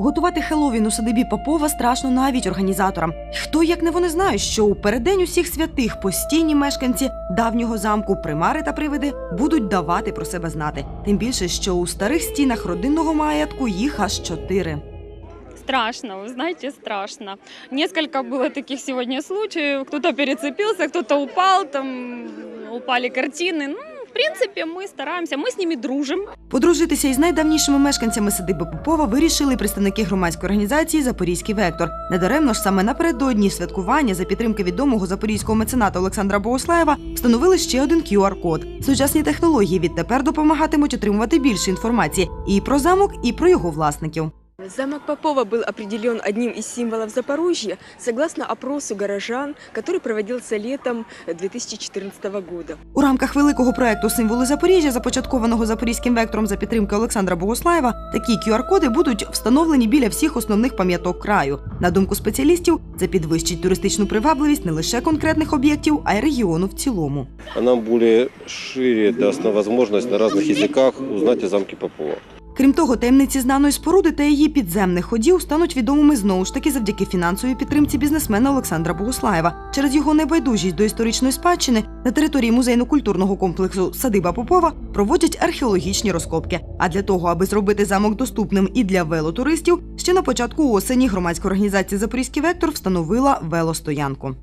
Готувати Хеллоуін у садибі Попова страшно навіть організаторам. І Хто як не вони знають, що у переддень усіх святих постійні мешканці давнього замку примари та привиди будуть давати про себе знати. Тим більше, що у старих стінах родинного маєтку їх аж чотири. Страшно, вы знаете, страшно. Несколько было таких сегодня случаев. Кто-то перецепился, кто-то упал, там упали картины. Ну, в принципе, мы стараемся, мы с ними дружим. Подружитися із найдавнішими мешканцями садиби Попова вирішили представники громадської організації Запорізький вектор. Недаремно ж саме напередодні святкування за підтримки відомого запорізького мецената Олександра Богослаєва встановили ще один QR-код. Сучасні технології відтепер допомагатимуть отримувати більше інформації і про замок, і про його власників. Замок Попова был определен одним из символов Запорожья согласно опросу горожан, который проводился летом 2014 года. У рамках великого проекту Символи Запоріжжя, започаткованого запорізьким вектором за підтримки Олександра Богослаєва, такі QR-коди будуть встановлені біля всіх основних пам'яток краю. На думку спеціалістів, це підвищить туристичну привабливість не лише конкретних об'єктів, а й регіону в цілому. а нам более шире даст нам возможность на разных языках узнать о замке Попова. Крім того, таємниці знаної споруди та її підземних ходів стануть відомими знову ж таки завдяки фінансовій підтримці бізнесмена Олександра Богуслаєва. Через його небайдужість до історичної спадщини на території музейно-культурного комплексу Садиба Попова проводять археологічні розкопки. А для того, аби зробити замок доступним і для велотуристів, ще на початку осені громадська організація Запорізький вектор встановила велостоянку.